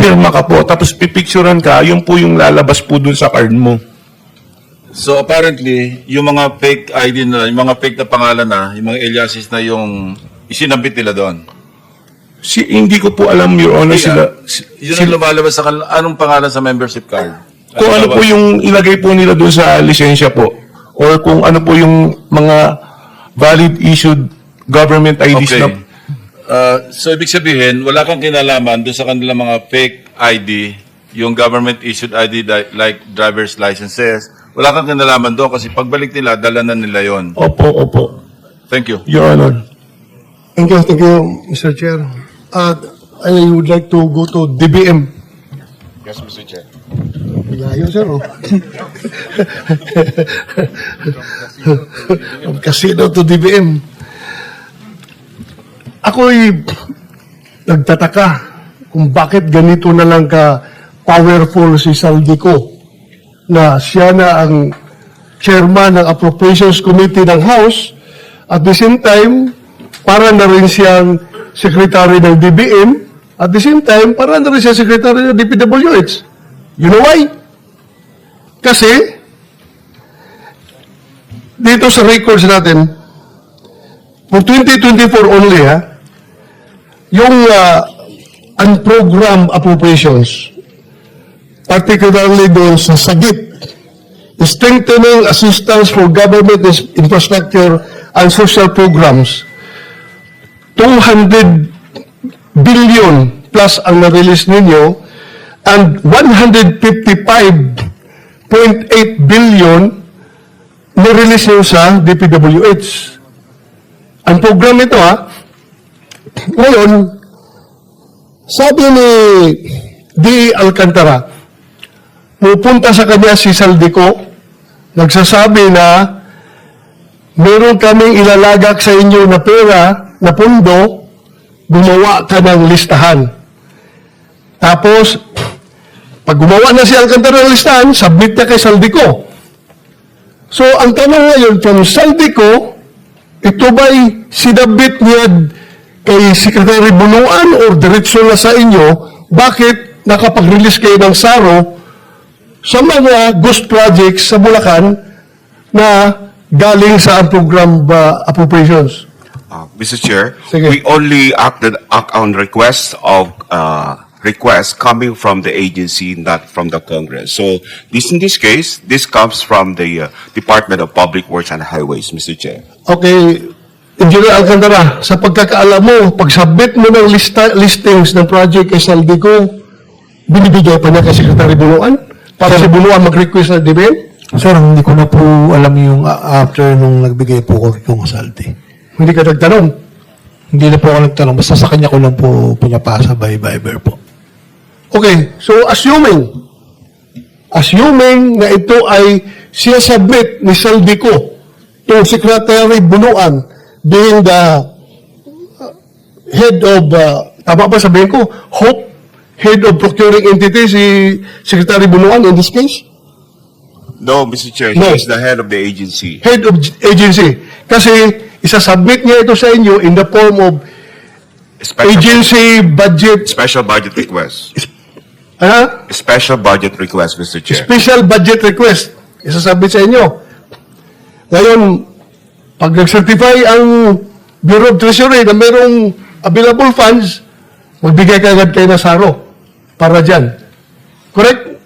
pipirma ka po, tapos pipicturean ka, yun po yung lalabas po dun sa card mo. So apparently, yung mga fake ID na, yung mga fake na pangalan na, yung mga aliases na yung isinabit nila doon. Si, hindi ko po alam, Your Honor, sila, si- Yun sila- ang lumalabas sa kanila. Anong pangalan sa membership card? kung ano po yung ilagay po nila doon sa lisensya po, or kung ano po yung mga valid issued government IDs Okay. na Uh, so ibig sabihin, wala kang kinalaman doon sa kanilang mga fake ID, yung government issued ID like driver's licenses. Wala kang kinalaman doon kasi pagbalik nila, dala na nila yon. Opo, opo. Thank you. Your Honor. Thank you, thank you, Mr. Chair. Uh, I would like to go to DBM. Yes, Mr. Chair. Layo, sir, oh. Casino to DBM. Ako'y nagtataka kung bakit ganito na lang ka powerful si Saldico na siya na ang chairman ng Appropriations Committee ng House at the same time para na rin siyang secretary ng DBM at the same time para na rin siyang secretary ng DPWH. You know why? Kasi, dito sa records natin, for 2024 only ha, yung uh, unprogrammed appropriations, particularly doon sa SAGIP, strengthening assistance for government infrastructure and social programs, 200 billion plus ang na-release ninyo and 155.8 billion na-release nyo sa DPWH. Ang program ito ha, ngayon, sabi ni D. Alcantara, pupunta sa kanya si Saldico, nagsasabi na meron kaming ilalagak sa inyo na pera, na pundo, gumawa ka ng listahan. Tapos, pag gumawa na si Alcantara ng listahan, submit niya kay Saldico. So, ang tanong ngayon, from Saldico, ito ba'y sinabit niya kay Secretary Bunuan or diretso na sa inyo, bakit nakapag-release kayo ng SARO sa mga ghost projects sa Bulacan na galing sa program uh, appropriations? Uh, Mr. Chair, Sige. we only acted act on requests of uh, requests coming from the agency, not from the Congress. So this in this case, this comes from the uh, Department of Public Works and Highways, Mr. Chair. Okay, Engineer Alcantara, sa pagkakaalam mo, pag-submit mo ng lista, listings ng project kay Saldico, binibigay pa niya kay Secretary Bunuan para si Bunuan mag-request ng DBM? Sir, hindi ko na po alam yung uh, after nung nagbigay po ko yung salty. Hindi ka nagtanong. Hindi na po ako nagtanong. Basta sa kanya ko lang po pinapasa by Viber po. Okay, so assuming, assuming na ito ay siya submit ni Saldico to Secretary Bunuan being the head of, uh, tama ba sabihin ko, Hope, head of procuring entity si Secretary Bunuan in this case? No, Mr. Chair, No. he is the head of the agency. Head of agency. Kasi isasubmit niya ito sa inyo in the form of Special, agency budget, special budget request. ah, Special budget request, Mr. Chair. Special budget request. Isasabit sa inyo. Ngayon, pag nag-certify ang Bureau of Treasury na mayroong available funds, magbigay ka agad kayo ng SARO para dyan. Correct?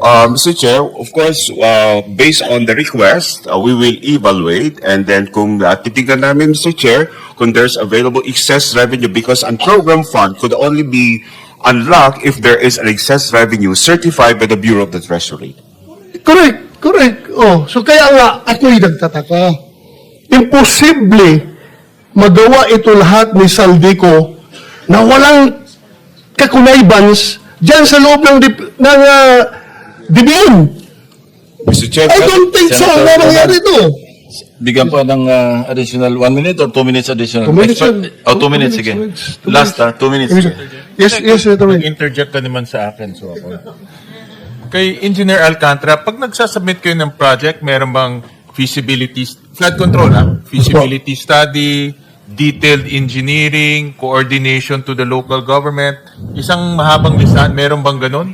Uh, Mr. Chair, of course, uh, based on the request, uh, we will evaluate and then kung uh, titignan namin, Mr. Chair, kung there's available excess revenue because ang program fund could only be unlocked if there is an excess revenue certified by the Bureau of the Treasury. Correct. Correct. Oh, so kaya nga, ako'y nagtataka. Imposible magawa ito lahat ni Saldico na walang kakunaybans dyan sa loob ng, dip- ng uh, DBM. Mr. Chair, I don't think so. Senator Ano nangyari ito? Bigyan pa ng uh, additional one minute or two minutes additional? Two minutes, Expert- sir. Oh, two Two minutes, minutes, sige. two minutes, two Last, minutes. ah, two minutes. Yes, yes, Senator Win. Nag-interject ka naman sa akin, so ako. Kay Engineer Alcantara, pag nagsasubmit kayo ng project, meron bang feasibility, flood control ha? Feasibility study, detailed engineering, coordination to the local government. Isang mahabang listahan, meron bang ganun?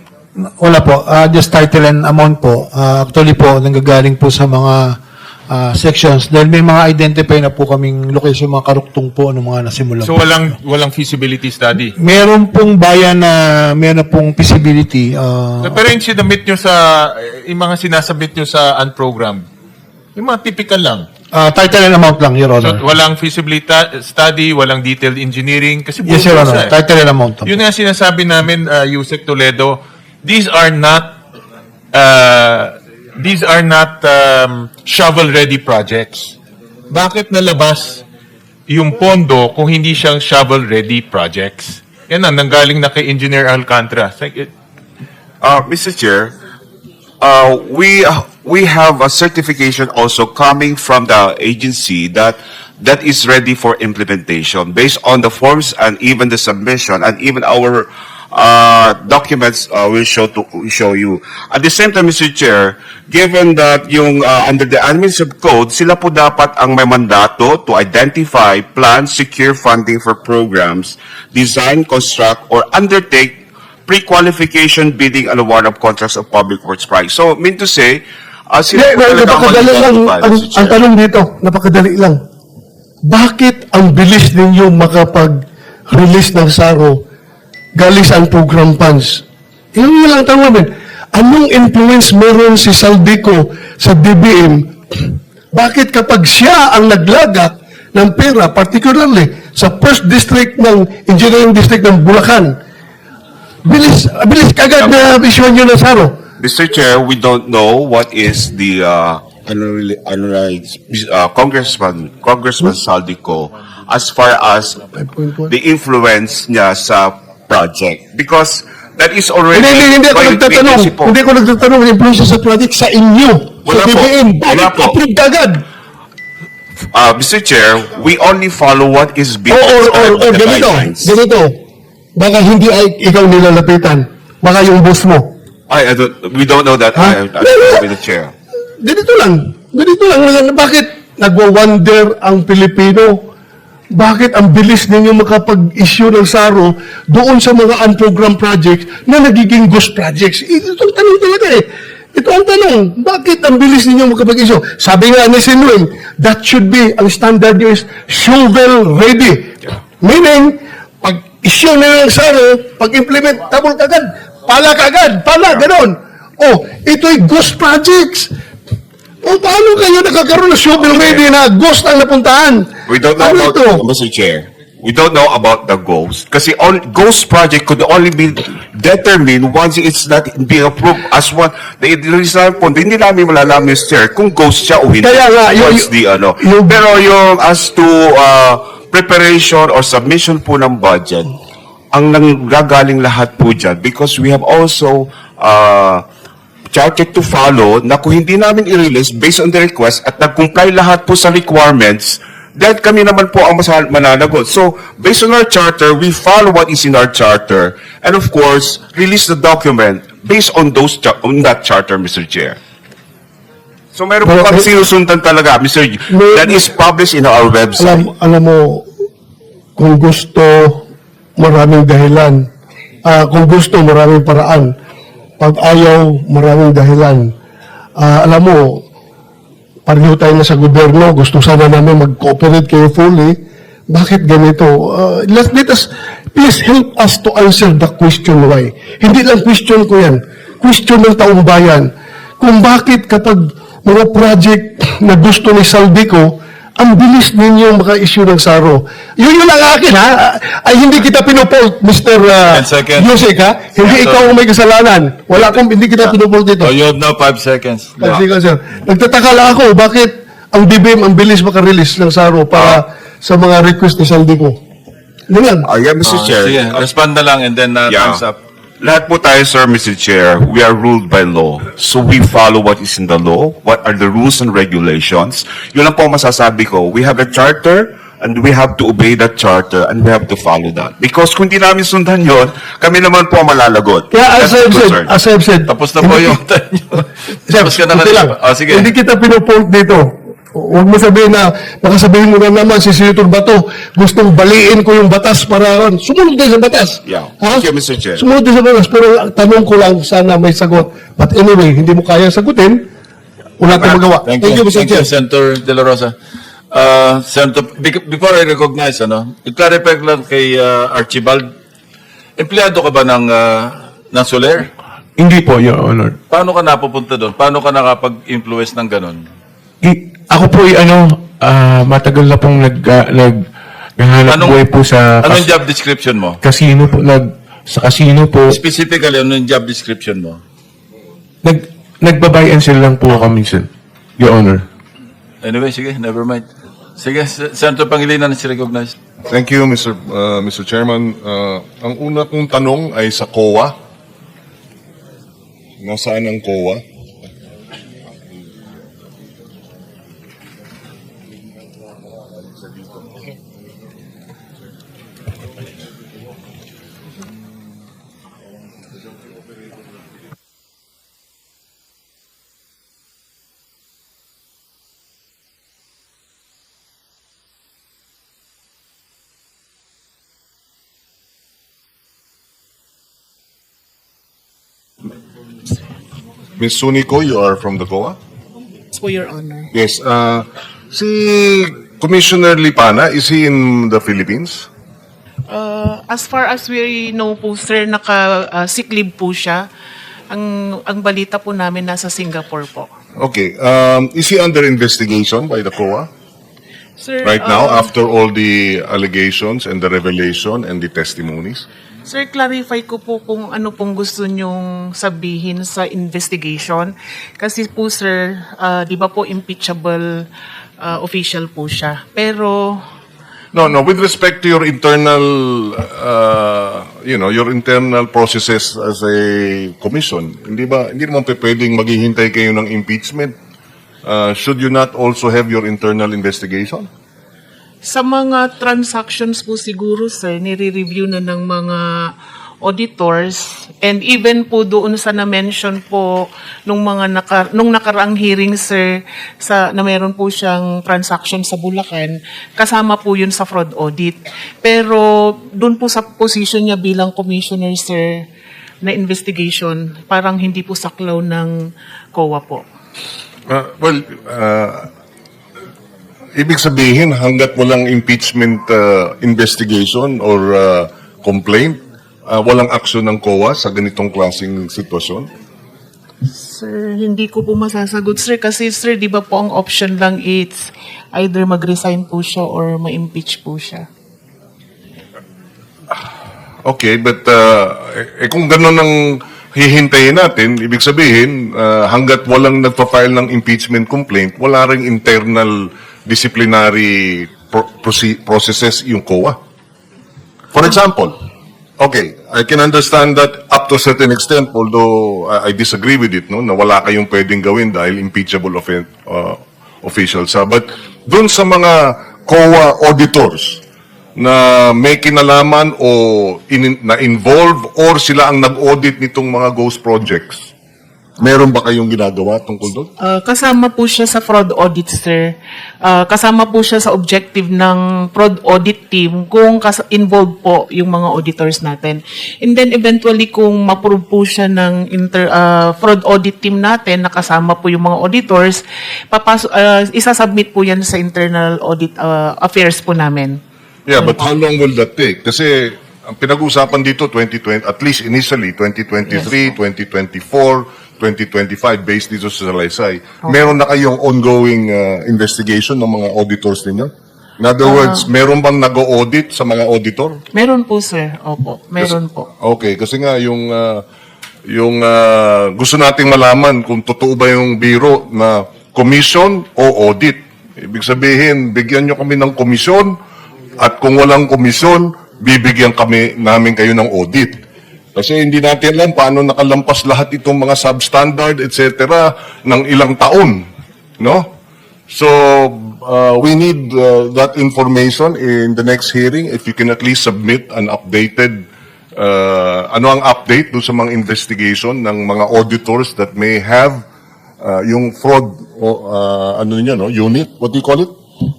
Wala po. Ah, just title and amount po. Ah, actually po, nanggagaling po sa mga ah, sections. Dahil may mga identify na po kaming location, mga karuktong po ng mga nasimulan. So walang walang feasibility study. meron pong bayan na meron pong feasibility. ah, Pero yung sinabit nyo sa, yung mga sinasabit nyo sa unprogrammed, yung mga typical lang. ah, title and amount lang, Your So, Honor. walang feasibility ta- study, walang detailed engineering. Kasi yes, Your Honor. eh. Title and amount. lang. Yun nga sinasabi namin, uh, Yusek Toledo, these are not, uh, these are not um, shovel-ready projects. Bakit nalabas yung pondo kung hindi siyang shovel-ready projects? Yan ang nanggaling na kay Engineer Alcantara. Like, it- Uh, Mr. Chair, uh, we, uh, we have a certification also coming from the agency that, that is ready for implementation based on the forms and even the submission and even our, uh, documents, uh, will show to, will show you. At the same time, Mr. Chair, given that yung, uh, under the administrative code, sila po dapat ang may mandato to identify, plan, secure funding for programs, design, construct, or undertake pre-qualification bidding and award of contracts of public works price. So, mean to say, uh, sila po talaga ang napakadali lang. Ang, Mr. ang Chair. tanong dito, napakadali lang. Bakit ang bilis ninyo makapag-release ng SARO galing sa program funds? Yun yung lang tanong namin. Anong influence meron si Saldico sa DBM? Bakit kapag siya ang naglagak ng pera, particularly sa first district ng engineering district ng Bulacan, bilis, bilis kagad na issue nyo ng SARO. Mr. Chair, we don't know what is the, uh, ano, really- ano, uh, Congressman, Congressman Saldico as far as 5.1. the influence niya sa project. Because that is already... Hindi, hindi, hindi ako nagtatanong. Hindi ako nagtatanong ng influensya sa project sa inyo. Wala sa. DBM. Bakit po. approve agad? Uh, Mr. Chair, we only follow what is being or, or, or, the ganito, guidelines. ganito. Baka hindi ay ikaw nilalapitan. Baka yung boss mo. I, I don't, we don't know that. Huh? I, I know, Mr. Chair. Ganito lang. Ganito lang. Bakit nagwa-wonder ang Pilipino? Bakit ang bilis ninyo makapag-issue ng SARO doon sa mga unprogrammed projects na nagiging ghost projects? Ito ang tanong talaga eh. Ito ang tanong. Bakit ang bilis ninyo makapag-issue? Sabi nga ni Sinwing, that should be, ang standard nyo is shovel ready. Meaning, pag issue nila ng SARO, pag-implement, tabol kagad, pala kagad, pala, ganon. Oh, ito'y ghost projects. O paano kayo nakakaroon ng shovel ready na ghost ang napuntahan? We don't know ano about, ito? Mr. Chair, we don't know about the ghost. Kasi on, ghost project could only be determined once it's not being approved as one. The, result po, hindi namin malalaman, Mr. Chair, kung ghost siya o hindi. Kaya nga, yung- Once the, ano. yung- Pero yung as to uh, preparation or submission po ng budget, ang nanggagaling lahat po dyan because we have also uh, charter to follow na kung hindi namin i-release based on the request at nag-comply lahat po sa requirements, then kami naman po ang mananagot. So, based on our charter, we follow what is in our charter and of course, release the document based on those on that charter, Mr. Chair. So, meron po kami sinusundan talaga, Mr. May- That is published in our website. Alam, alam mo, kung gusto, maraming dahilan. Ah, kung gusto, maraming paraan. Pag ayaw, maraming dahilan. Ah, alam mo, pareho tayo na sa gobyerno, gusto sana namin mag-cooperate kayo fully. Bakit ganito? Ah, let, let us, please help us to answer the question why. Hindi lang question ko yan. Question ng taong bayan. Kung bakit kapag mga project na gusto ni Saldico, ang bilis ninyo maka-issue ng SARO. Yun yun ang akin, ha? Ay, hindi kita pinupult, Mr. Uh, Ten seconds. Yusek, ha? Hindi Yes, ikaw ang may kasalanan. Wala akong, hindi kita pinupult dito. Oh, you have now five seconds. Sige, sir. Nagtataka lang ako, bakit ang DBM ang bilis maka-release ng SARO para sa mga request ni Saldico? Yun yan. Ah, yeah, Mr. Chair. Sige, respond na lang and then uh, Yeah. time's up. Lahat po tayo, sir, Mr. Chair, we are ruled by law. So we follow what is in the law, what are the rules and regulations. Yun lang po masasabi ko. We have a charter, and we have to obey that charter, and we have to follow that. Because kung di namin sundan yun, kami naman po ang malalagot. Kaya as That's I've said, concern. as I've said, Tapos na po yung time Tapos ka na lang. Oh, sige. Hindi kita pinupult dito. Huwag mo sabihin na, baka sabihin mo na naman si Senator Bato, gustong baliin ko yung batas para, sumunod din sa batas. Yeah. Thank you, Mr. Chair. Sumunod din sa batas, pero tanong ko lang, sana may sagot. But anyway, hindi mo kaya sagutin, wala tayong magawa. Thank you, Mr. Thank you, Chair. Senator De La Rosa. Uh, Senator, before I recognize, ano, i-clarify ko lang kay uh, Archibald, empleyado ka ba ng, uh, ng Soler? Hindi po, Your Honor. Paano ka napupunta doon? Paano ka nakapag-influence ng ganun? I- ako po ay ano, ah, matagal na pong nag, ah, nag, naghanap Anong- buhay po sa Anong kas- job description mo? casino po, nag, sa casino po, Specifically, anong job description mo? nag, nagbabay and sell lang po kami, sir. Your Honor. Anyway, sige, never mind. Sige, S- Senator Pangilinan is recognized. Thank you, Mr. uh, Mr. Chairman. Uh, ang una kong tanong ay sa COA. Nasaan ang COA? Ms. Sunico, you are from the COA? for your honor. Yes. Uh, si Commissioner Lipana, is he in the Philippines? Uh, as far as we know po, sir, naka uh, leave po siya. Ang ang balita po namin nasa Singapore po. Okay. Um, is he under investigation by the COA Sir, right now uh, after all the allegations and the revelation and the testimonies? Sir, clarify ko po kung ano pong gusto nyong sabihin sa investigation. Kasi po, sir, uh, di ba po impeachable uh, official po siya. Pero No, no. With respect to your internal, uh, you know, your internal processes as a commission, hindi ba, hindi naman pwedeng maghihintay kayo ng impeachment? Uh, should you not also have your internal investigation? Sa mga transactions po siguro, sir, nire-review na ng mga auditors. And even po doon sa na-mention po nung mga naka, nung nakaraang hearing sir sa na meron po siyang transaction sa Bulacan kasama po yun sa fraud audit. Pero doon po sa position niya bilang commissioner sir na investigation parang hindi po saklaw ng COA po. Uh, well, uh, ibig sabihin, hanggat walang impeachment uh, investigation or uh, complaint, uh, walang aksyon ng COA sa ganitong klaseng sitwasyon? Sir, hindi ko po masasagot, sir. Kasi, sir, di ba po ang option lang it's either mag-resign po siya or ma-impeach po siya. Okay, but uh, eh, kung gano'n ang hihintayin natin, ibig sabihin, uh, hanggat walang nagpa-file ng impeachment complaint, wala ring internal disciplinary pro- proce- processes yung COA. For example, okay, I can understand that up to a certain extent, although I, disagree with it, no, na wala kayong pwedeng gawin dahil impeachable offen- uh, officials. ha. But dun sa mga COA auditors, na may kinalaman o in, na-involve or sila ang nag-audit nitong mga ghost projects? Meron ba kayong ginagawa tungkol doon? Uh, kasama po siya sa fraud audit, sir. Uh, kasama po siya sa objective ng fraud audit team kung involved po yung mga auditors natin. And then eventually kung ma-prove po siya ng inter, uh, fraud audit team natin na kasama po yung mga auditors, papaso, uh, isasubmit po yan sa internal audit uh, affairs po namin. Yeah, but how long will that take? Kasi ang pinag-uusapan dito 2020 at least initially 2023, 2024, 2025 based dito sa Salaysay. Meron na kayong ongoing uh, investigation ng mga auditors ninyo? In other words, meron bang nag-audit sa mga auditor? Meron po, sir. Opo, meron po. Okay, kasi nga yung ah, yung ah, gusto nating malaman kung totoo ba yung biro na commission o audit. Ibig sabihin, bigyan nyo kami ng komisyon at kung walang komisyon, bibigyan kami namin kayo ng audit. Kasi hindi natin alam paano nakalampas lahat itong mga substandard, etc. ng ilang taon. No? So, uh, we need uh, that information in the next hearing. If you can at least submit an updated, uh, ano ang update doon sa mga investigation ng mga auditors that may have uh, yung fraud, o, uh, ano niya, no? Unit? What do you call it?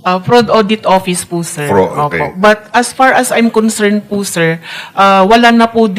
Uh, fraud audit office po, sir. Fraud, okay. Opo. But as far as I'm concerned po, sir, uh, wala na po